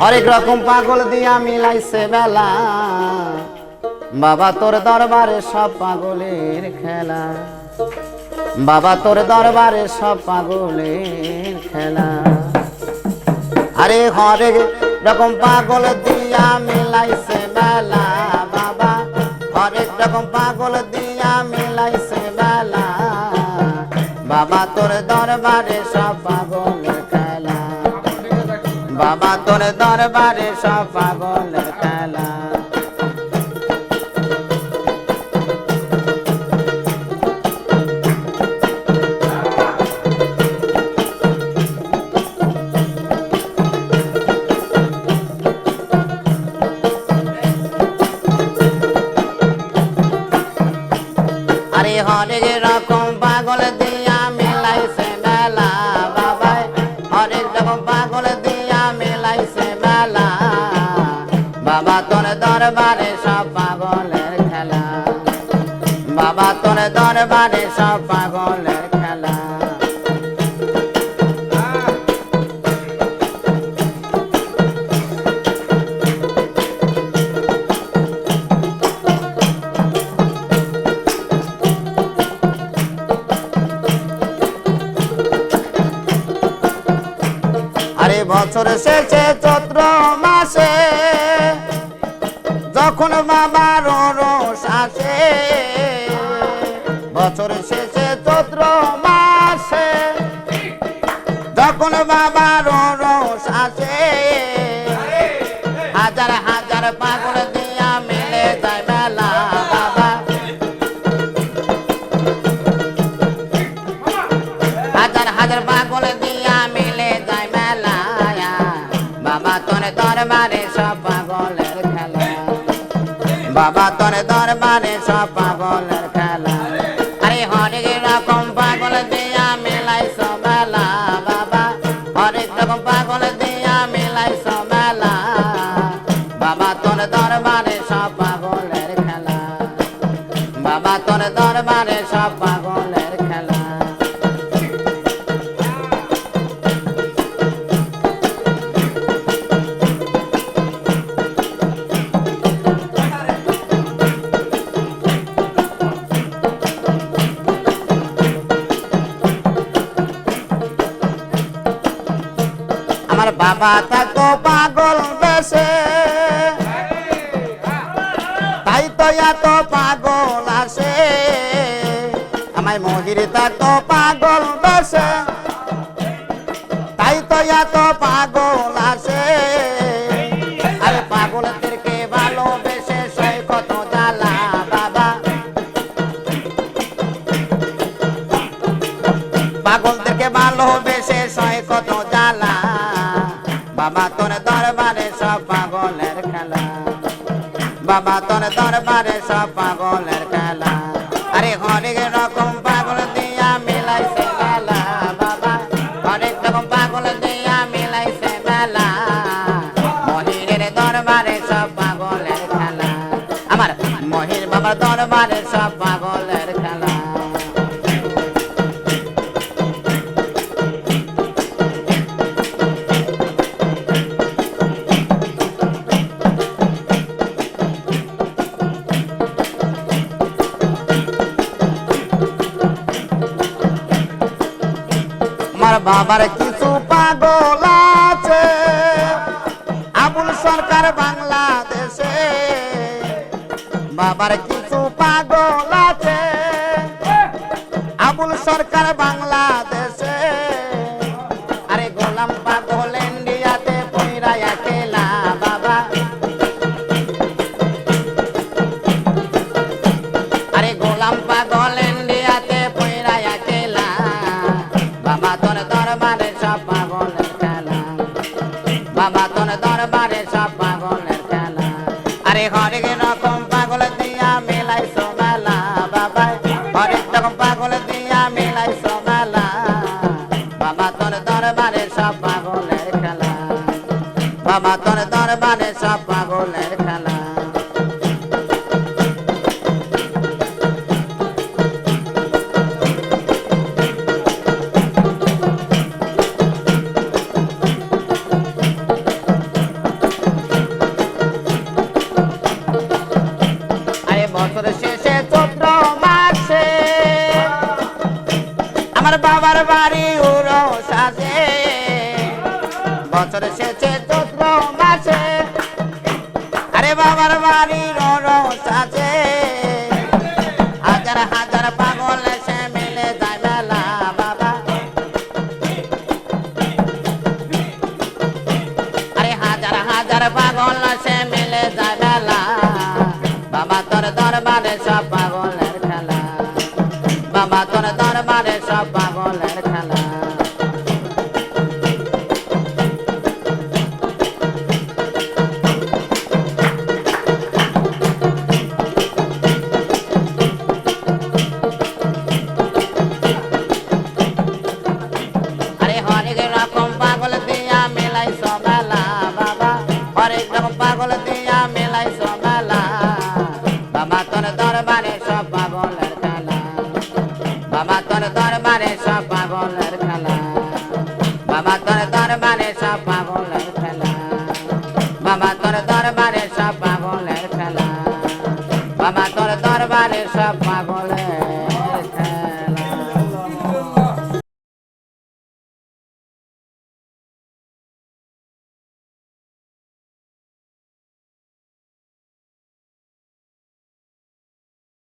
হরেক রকম পাগল দিয়া মিলাইছে বেলা। বাবা তোর দরবারে সব পাগলের খেলা। বাবা তোর দরবারে সব পাগলের খেলা। আরে হরেক রকম পাগল দিয়া মিলাইছে বেলা। বাবা হরেক রকম পাগল দিয়া মিলাইছে বেলা। বাবা তোর দরবারে সব পাগলের খেলা বাবা তোর দরবারে সব পাগলের খেলা। বাবা তোর দরবারে সব পাগলের খেলা। বাবা তোর দরবারে সব পাগলের বছর শেষে চৈত্র মাসে যখন বাবার রস আসে বছর শেষে চৈত্র মাসে যখন বাবার রস আসে বাবা, তোর দরবারে সব পাগলের খেলা। আরে হরেক রকম পাগল দিয়া মেলাই সবেলা, বাবা। অনেক রকম পাগল দিয়া মেলাই সবেলা। বাবা, তোর দরবারে সব পাগলের খেলা। বাবা, তোর দরবারে সব পাগলের বাবা থাকতো পাগল বেশে। তাই তো এত পাগল আসে। থাকতো পাগল বেশে। তাই তো এত পাগল আসে। আরে পাগলদেরকে ভালোবেসে সই কত জ্বালা, বাবা। সয় কত জ্বালা। বাবা তোর দরবারে সব পাগলের খেলা। বাবা তোর দরবারে সব পাগলের খেলা। আরে হরেক রকম পাগল দিয়া মিলাইছে মেলা। বাবা হরেক রকম দরবারে সব পাগলের খেলা। আমার মহির বাবার দরবারে সব পাগলের বাবার কিছু পাগল আছে। আবুল সরকার বাংলাদেশে বাবার কিছু পাগল আছে। আবুল সরকার বাংলাদেশে আরে গোলাম পাগল ইন্ডিয়াতে পইরা খেলা বাবা তোর দরবারে সব পাগলের খেলা। বাবা তোর দরবারে সব পাগলের খেলা। বছর শেষে ছোট মাসে বাবার বাড়ি বছর শেষে চৈত্র va a matar.